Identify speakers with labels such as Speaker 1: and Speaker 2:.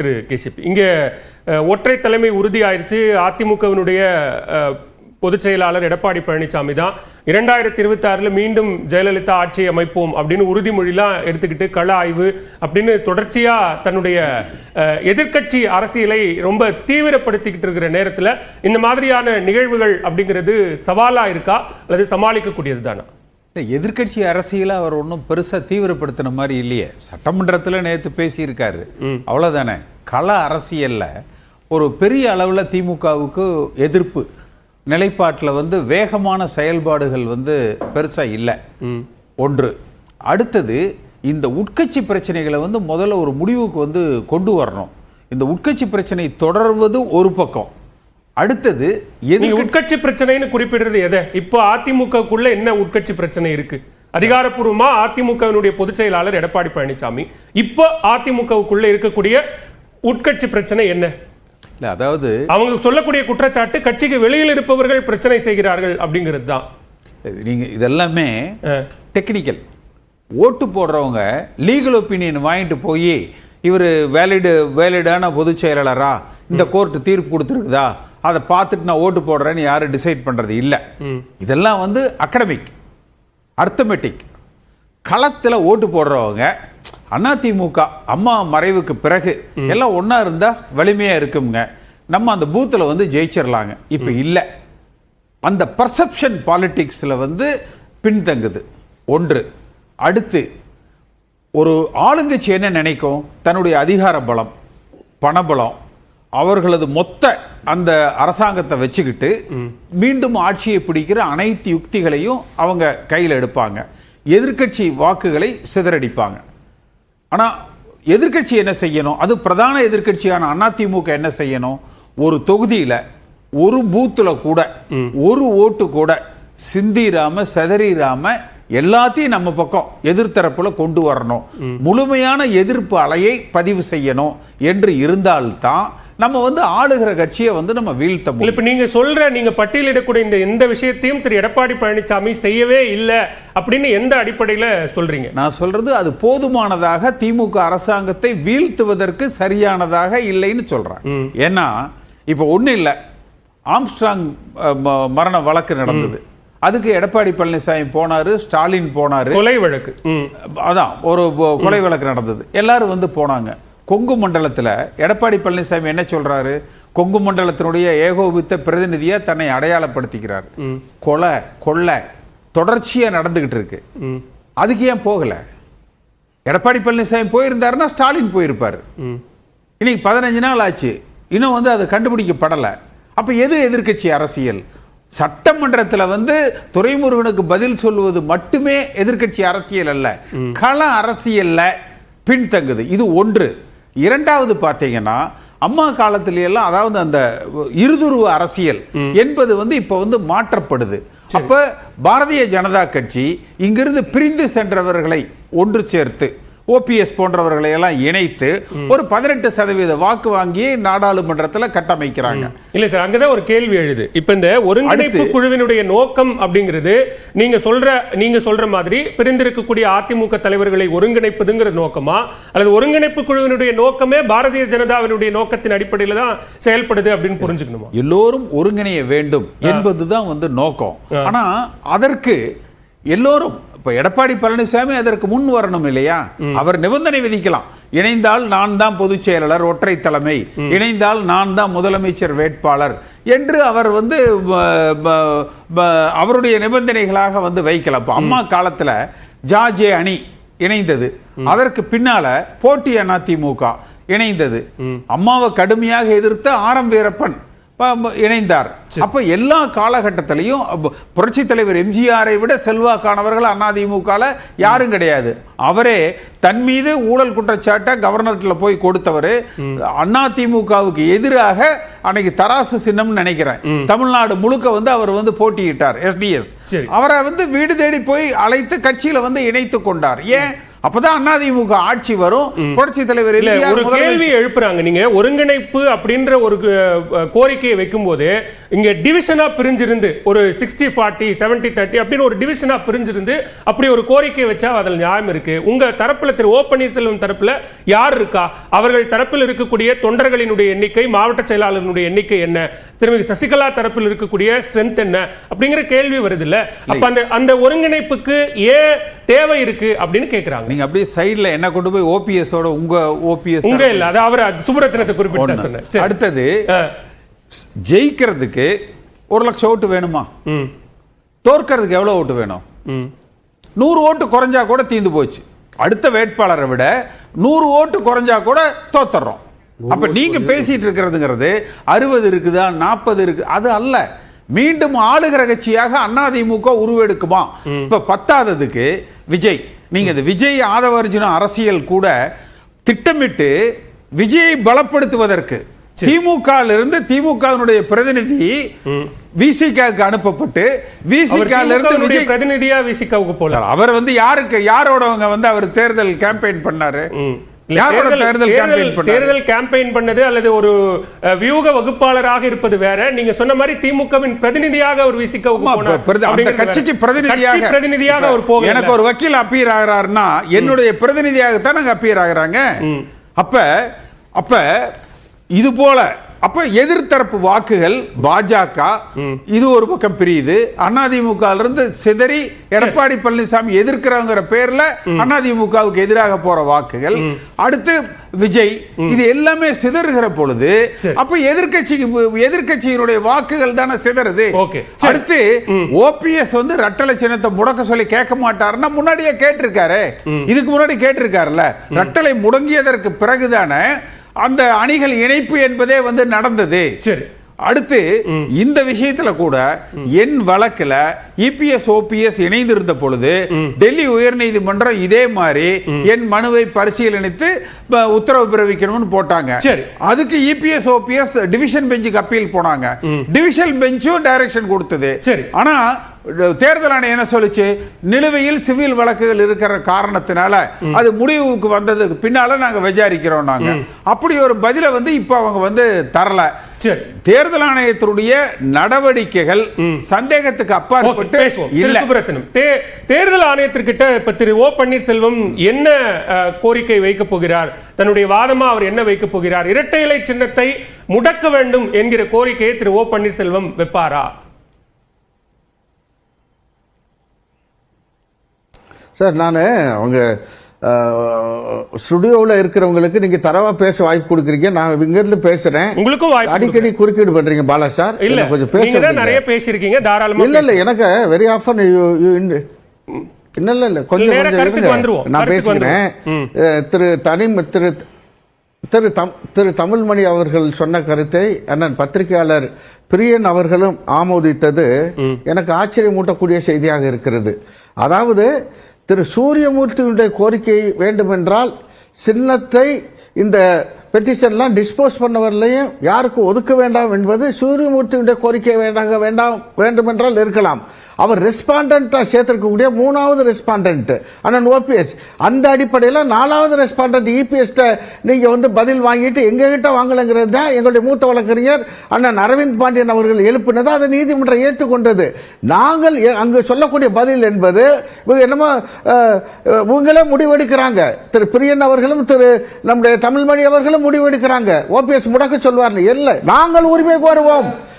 Speaker 1: திரு KCP. இங்கே ஒற்றை தலைமை உறுதி ஆயிடுச்சு அதிமுகவினுடைய பொதுச் செயலாளர் எடப்பாடி பழனிசாமி தான். இரண்டாயிரத்தி இருபத்தி ஆறுல மீண்டும் ஜெயலலிதா ஆட்சி அமைப்போம் அப்படின்னு உறுதிமொழிலாம் எடுத்துக்கிட்டு கள ஆய்வு அப்படின்னு தொடர்ச்சியா தன்னுடைய அஹ், எதிர்க்கட்சி அரசியலை ரொம்ப தீவிரப்படுத்திக்கிட்டு இருக்கிற நேரத்துல இந்த மாதிரியான நிகழ்வுகள் அப்படிங்கிறது சவாலா இருக்கா? அல்லது சமாளிக்கக்கூடியது தானா?
Speaker 2: இல்லை எதிர்க்கட்சி அரசியலை அவர் ஒன்றும் பெருசாக தீவிரப்படுத்தின மாதிரி இல்லையே. சட்டமன்றத்தில் நேற்று பேசியிருக்காரு. அவ்வளோதானே கள அரசியல்ல ஒரு பெரிய அளவில் திமுகவுக்கு எதிர்ப்பு. நிலைப்பாட்டில் வந்து வேகமான செயல்பாடுகள் வந்து பெருசாக இல்லை. ஒன்று. அடுத்தது இந்த உட்கட்சி பிரச்சனைகளை வந்து முதல்ல ஒரு முடிவுக்கு வந்து கொண்டு வரணும். இந்த உட்கட்சி பிரச்சனை தொடர்வது ஒரு பக்கம். அடுத்தது
Speaker 1: உட்கட்சி பிரச்சனைன்னு குறிப்பிடுறது எதை? இப்போ அதிமுகக்குள்ள என்ன உட்கட்சி பிரச்சனை இருக்கு? அதிகாரப்பூர்வமா அதிமுகவினுடைய பொதுச் செயலாளர் எடப்பாடி பழனிசாமி. இப்போ அதிமுகவுக்குள்ள இருக்கக்கூடிய உட்கட்சி பிரச்சனை என்ன?
Speaker 2: இல்லை அதாவது
Speaker 1: அவங்க சொல்லக்கூடிய குற்றச்சாட்டு கட்சிக்கு வெளியில் இருப்பவர்கள் பிரச்சனை செய்கிறார்கள் அப்படிங்கிறது தான்.
Speaker 2: இது நீங்க இதெல்லாமே டெக்னிக்கல் ஓட்டு போடுறவங்க லீகல் ஒப்பீனியன் வாங்கிட்டு போய் இவர் வேலிடு வேலிடான பொதுச் செயலாளரா? இந்த கோர்ட் தீர்ப்பு கொடுத்துருக்குதா? அதை பார்த்துட்டு நான் ஓட்டு போடுறேன்னு யாரும் டிசைட் பண்றது இல்லை. இதெல்லாம் வந்து அகடமிக் அர்த்தமெட்டிக் களத்துல ஓட்டு போடுறவங்க அதிமுக அம்மா மறைவுக்கு பிறகு எல்லாம் ஒண்ணா இருந்தா வலிமையா இருக்குங்க நம்ம அந்த பூத்துல வந்து ஜெயிச்சிடலாங்க இப்ப இல்லை. அந்த பர்செப்ஷன் பாலிடிக்ஸ்ல வந்து பின்தங்குது. ஒன்று. அடுத்து ஒரு ஆளுங்கட்சி என்ன நினைக்கும்? தன்னுடைய அதிகார பலம் பணபலம் அவர்களது மொத்த அந்த அரசாங்கத்தை வச்சுக்கிட்டு மீண்டும் ஆட்சியை பிடிக்கிற அனைத்து யுக்திகளையும் அவங்க கையில் எடுப்பாங்க. எதிர்க்கட்சி வாக்குகளை சிதறடிப்பாங்க. ஆனா எதிர்க்கட்சி என்ன செய்யணும்? அது பிரதான எதிர்க்கட்சியான அதிமுக என்ன செய்யணும்? ஒரு தொகுதியில ஒரு பூத்துல கூட ஒரு ஓட்டு கூட சிந்திராம செதறிராம எல்லாத்தையும் நம்ம பக்கம் எதிர்த்தரப்புல கொண்டு வரணும். முழுமையான எதிர்ப்பு அலையை பதிவு செய்யணும் என்று இருந்தால்தான் நம்ம வந்து ஆளுகிற கட்சியை வந்து நம்ம வீழ்த்த முடியும்.
Speaker 1: இப்ப நீங்க சொல்ற நீங்க பட்டியலிடக்கூடிய இந்த எந்த விஷயத்தையும் திரு எடப்பாடி பழனிசாமி செய்யவே இல்லை அப்படின்னு எந்த அடிப்படையில சொல்றீங்க?
Speaker 2: நான் சொல்றது அது போதுமானதாக திமுக அரசாங்கத்தை வீழ்த்துவதற்கு சரியானதாக இல்லைன்னு சொல்றேன் ஏன்னா இப்ப ஒண்ணு இல்ல. ஆம்ஸ்ட்ராங் மரண வழக்கு நடந்தது. அதுக்கு எடப்பாடி பழனிசாமி போனாரு ஸ்டாலின் போனாரு.
Speaker 1: கொலை வழக்கு.
Speaker 2: அதான் ஒரு கொலை வழக்கு நடந்தது. எல்லாரும் வந்து போனாங்க. கொங்கு மண்டலத்துல எடப்பாடி பழனிசாமி என்ன சொல்றாரு? கொங்கு மண்டலத்தினுடைய ஏகோபித்த பிரதிநிதியா தன்னை அடையாளப்படுத்திக்கிறார். கொலை கொள்ளை தொடர்ச்சியா நடந்துகிட்டு இருக்கு. அதுக்கு ஏன் போகல? எடப்பாடி பழனிசாமி போயிருந்தாருன்னா ஸ்டாலின் போயிருப்பாரு. இன்னைக்கு பதினஞ்சு நாள் ஆச்சு. இன்னும் வந்து அது கண்டுபிடிக்கப்படல. அப்ப எது எதிர்க்கட்சி அரசியல்? சட்டமன்றத்துல வந்து துரைமுருகனுக்கு பதில் சொல்லுவது மட்டுமே எதிர்க்கட்சி அரசியல் அல்ல. கள அரசியல்ல பின்தங்குது. இது ஒன்று. இரண்டாவது பாத்தீங்கன்னா அம்மா காலத்துல எல்லாம் அதாவது அந்த இருதுருவ அரசியல் என்பது வந்து இப்ப வந்து மாற்றப்படுது. அப்ப பாரதிய ஜனதா கட்சி இங்கிருந்து பிரிந்து சென்றவர்களை ஒன்று சேர்த்து ஓபிஎஸ் போன்றவர்களை எல்லாம் இணைத்து ஒரு பதினெட்டு சதவீத வாக்கு வாங்கி நாடாளுமன்றத்துல கட்டமைக்கிறாங்க.
Speaker 1: இல்ல சார் அங்கதான் ஒரு கேள்வி எழுது. இப்ப இந்த ஒருங்கிணைப்பு குழுவினுடைய நோக்கம் அப்படிங்கிறது நீங்க சொல்ற நீங்க சொல்ற மாதிரி பிரிந்திருக்கக்கூடிய அதிமுக தலைவர்களை ஒருங்கிணைப்பதுங்கிற நோக்கமா? அல்லது ஒருங்கிணைப்பு குழுவினுடைய நோக்கமே பாரதிய ஜனதாவினுடைய நோக்கத்தின் அடிப்படையில தான் செயல்படுது அப்படின்னு புரிஞ்சுக்கணுமா?
Speaker 2: எல்லோரும் ஒருங்கிணைய வேண்டும் என்பதுதான் வந்து நோக்கம். ஆனா அதற்கு எல்லோரும் இப்ப எடப்பாடி பழனிசாமி அதற்கு முன் வரணும் இல்லையா? அவர் நிபந்தனை விதிக்கலாம். இணைந்தால் நான் தான் பொதுச் செயலாளர் ஒற்றை தலைமை. இணைந்தால் நான் தான் முதலமைச்சர் வேட்பாளர் என்று அவர் வந்து அவருடைய நிபந்தனைகளாக வந்து வைக்கலாம். இப்ப அம்மா காலத்துல ஜாஜே அணி இணைந்தது. அதற்கு பின்னால போட்டி அதிமுக இணைந்தது. அம்மாவை கடுமையாக எதிர்த்த ஆரம் வீரப்பன். இணைந்தார். அப்ப எல்லா காலகட்டத்திலையும் புரட்சி தலைவர் எம்ஜிஆரை விட செல்வாக்கானவர்கள் அதிமுகல யாரும் கிடையாது. அவரே தன் மீது ஊழல் குற்றச்சாட்டை கவர்னர்ல போய் கொடுத்தவர். அதிமுகவுக்கு எதிராக அன்னைக்கு தராசு சின்னம் நினைக்கிறேன். தமிழ்நாடு முழுக்க வந்து அவர் வந்து போட்டியிட்டார் எஸ்டிஎஸ். அவரை வந்து வீடு தேடி போய் அழைத்து கட்சியில வந்து இணைத்து கொண்டார். ஏன்? அப்பதான் அதிமுக ஆட்சி வரும். புரட்சி தலைவர்
Speaker 1: ஒரு கேள்வி எழுப்புறாங்க. நீங்க ஒருங்கிணைப்பு அப்படின்ற ஒரு கோரிக்கையை வைக்கும்போது இங்க டிவிஷனா பிரிஞ்சிருந்து ஒரு சிக்ஸ்டி ஃபார்ட்டி செவன்டி தேர்ட்டி அப்படின்னு ஒரு டிவிஷனா பிரிஞ்சிருந்து அப்படி ஒரு கோரிக்கை வச்சா அதில் நியாயம் இருக்கு. உங்க தரப்புல திரு ஓ பன்னீர்செல்வம் தரப்புல யார் இருக்கா? அவர்கள் தரப்பில் இருக்கக்கூடிய தொண்டர்களினுடைய எண்ணிக்கை மாவட்ட செயலாளர்களுடைய எண்ணிக்கை என்ன? திருமதி சசிகலா தரப்பில் இருக்கக்கூடிய ஸ்ட்ரென்த் என்ன? அப்படிங்கிற கேள்வி வருது இல்ல அப்ப அந்த அந்த ஒருங்கிணைப்புக்கு ஏன் தேவை இருக்கு அப்படின்னு கேக்குறாங்க.
Speaker 2: நீங்க அப்படியே சைடுல என்ன கொண்டு போய் ஓபிஎஸ் ஓட உங்க ஓபிஎஸ்
Speaker 1: உங்க இல்ல அது அவர் சுப்ரத்தினத்தை குறிப்பிட்டு.
Speaker 2: அடுத்தது. ஜெயிக்கிறதுக்கு ஒரு லட்சம் ஓட்டு வேணுமா?
Speaker 1: ம்.
Speaker 2: தோற்கிறதுக்கு எவ்வளவு ஓட்டு வேணும்?
Speaker 1: ம்.
Speaker 2: நூறு ஓட்டு குறைஞ்சா கூட தீந்து போச்சு. அடுத்த வேட்பாளரை விட நூறு ஓட்டு குறைஞ்சா கூட தோத்துறோம். அப்ப நீங்க பேசிட்டு இருக்கிறதுங்கிறது அறுபது இருக்குதா நாற்பது இருக்கு அது அல்ல. மீண்டும் ஆளுகிற கட்சியாக அதிமுக உருவெடுக்குமா? இப்ப பத்தாததுக்கு விஜய் நீங்க இந்த விஜய் ஆதவர்ஜுன அரசியல் கூட திட்டமிட்டு விஜயை பலப்படுத்துவதற்கு திமுக இருந்து திமுகவினுடைய பிரதிநிதி விசிகாவுக்கு அனுப்பப்பட்டு விசிக இருந்து
Speaker 1: பிரதிநிதியா விசிகாவுக்கு போல.
Speaker 2: அவர் வந்து யாருக்கு யாரோடவங்க வந்து அவர் தேர்தல் கேம்பெயின் பண்ணாரு?
Speaker 1: தேர்தல்
Speaker 2: கேம்பெயின்
Speaker 1: பண்ணது அல்லது ஒரு வியூக வகுப்பாளராக இருப்பது வேற. நீங்க சொன்ன மாதிரி திமுகவின் பிரதிநிதியாக
Speaker 2: அந்த
Speaker 1: அப்படிங்கிறது
Speaker 2: கட்சிக்கு. பிரதிநிதியாக
Speaker 1: பிரதிநிதியாக அவர் போக
Speaker 2: எனக்கு ஒரு வக்கீல் அப்பீர் ஆகிறாருன்னா என்னுடைய பிரதிநிதியாகத்தான் அங்க அப்பீர் ஆகுறாங்க. அப்ப அப்ப இது போல அப்ப எதிர்த்தரப்பு வாக்குகள் பாஜக இது ஒரு பக்கம் பிரியுது. அதிமுக இருந்து சிதறி எடப்பாடி பழனிசாமி எதிர்க்கிறவங்கிற பேர்ல அதிமுகவுக்கு எதிராக போற வாக்குகள். அடுத்து விஜய் இது எல்லாமே சிதறுகிற பொழுது. அப்ப எதிர்க்கட்சிக்கு எதிர்க்கட்சியினுடைய வாக்குகள் தானே சிதறுது. அடுத்து ஓபிஎஸ் வந்து ரட்டளை சின்னத்தை முடக்க சொல்லி கேட்க மாட்டாருன்னா முன்னாடியே கேட்டிருக்காரு. இதுக்கு முன்னாடி கேட்டிருக்காருல்ல. ரட்டளை முடங்கியதற்கு பிறகுதானே அந்த அணிகள் இணைப்பு என்பதே வந்து நடந்தது.
Speaker 1: சரி.
Speaker 2: அடுத்து இந்த விஷயத்துல கூட என் வழக்குல இபிஎஸ் ஓபிஎஸ் இணைந்திருந்த பொழுது டெல்லி உயர்நீதிமன்றம் இதே மாதிரி என் மனுவை பரிசீலனித்து உத்தரவு பிறப்பிக்கணும்னு போட்டாங்க.
Speaker 1: சரி.
Speaker 2: அதுக்கு இபிஎஸ் ஓபிஎஸ் டிவிஷன் பெஞ்சுக்கு அப்பீல் போனாங்க. டிவிஷன் பெஞ்சும் டைரக்ஷன் கொடுத்தது.
Speaker 1: சரி.
Speaker 2: ஆனா தேர்தல் ஆணையம் என்ன சொல்லுச்சு? நிலுவையில் சிவில் வழக்குகள் இருக்கிற காரணத்தினால அது முடிவுக்கு வந்ததுக்கு பின்னால நாங்க விசாரிக்கிறோம் நாங்க. அப்படி ஒரு பதில வந்து இப்ப அவங்க வந்து தரல. தேர்தல் ஆணையத்தினுடைய நடவடிக்கைகள் சந்தேகத்துக்கு அப்பாற்பட்டு
Speaker 1: சுப்ரத்தினம் தேர்தல் ஆணையத்திற்கிட்ட இப்ப திரு ஓ பன்னீர்செல்வம் என்ன கோரிக்கை வைக்க போகிறார்? தன்னுடைய வாதமா அவர் என்ன வைக்க போகிறார்? இரட்டை இலை சின்னத்தை முடக்க வேண்டும் என்கிற கோரிக்கையை திரு ஓ பன்னீர்செல்வம் வைப்பாரா?
Speaker 3: சார் நான் அவங்க ஸ்டுடியோவில் இருக்கிறவங்களுக்கு நீங்க தரவா பேச வாய்ப்பு கொடுக்குறீங்க. நான் இங்கிருந்து பேசுறேன்.
Speaker 1: உங்களுக்கும்
Speaker 3: அடிக்கடி குறுக்கீடு பண்றீங்க பாலா சார்.
Speaker 1: இல்ல
Speaker 3: கொஞ்சம் பேச
Speaker 1: நிறைய பேசியிருக்கீங்க தாராளமா
Speaker 3: இல்ல இல்ல எனக்கு வெரி ஆஃபன் இல்ல இல்ல இல்ல கொஞ்சம். நான் பேசுகிறேன் திரு தனி திரு திரு தம் திரு தமிழ்மணி அவர்கள் சொன்ன கருத்தை அண்ணன் பத்திரிகையாளர் பிரியன் அவர்களும் ஆமோதித்தது. எனக்கு ஆச்சரியமூட்டக்கூடிய செய்தியாக இருக்கிறது. அதாவது திரு சூரியமூர்த்தியுடைய கோரிக்கை வேண்டுமென்றால் சின்னத்தை இந்த பெட்டிஷன்லாம் டிஸ்போஸ் பண்ணவர்களையும் யாருக்கும் ஒதுக்க வேண்டாம் என்பது சூரியமூர்த்தியுடைய கோரிக்கை வேண்டாங்க வேண்டாம் வேண்டுமென்றால் இருக்கலாம். அவர் ரெஸ்பாண்டன்டா சேர்த்திருக்கக்கூடிய மூணாவது ரெஸ்பாண்டன்ட் அண்ணன் ஓபிஎஸ் அந்த அடிப்படையில் நாலாவது ரெஸ்பாண்டன்ட் இபிஎஸ் நீங்க வந்து பதில் வாங்கிட்டு எங்ககிட்ட வாங்கலைங்கிறது வாங்கலங்கிறது தான் எங்களுடைய மூத்த வழக்கறிஞர் அண்ணன் அரவிந்த் பாண்டியன் அவர்கள் எழுப்பினது. அதை நீதிமன்றம் ஏற்றுக்கொண்டது. நாங்கள் எ- அங்கு சொல்லக்கூடிய பதில் என்பது என்னமோ உங்களே இவங்களே முடிவெடுக்கிறாங்க. திரு பிரியன் அவர்களும் திரு நம்முடைய தமிழ்மணி அவர்களும் முடிவெடுக்கிறாங்க ஓபிஎஸ் முடக்க சொல்வார்கள் இல்லை நாங்கள் உரிமை கோருவோம்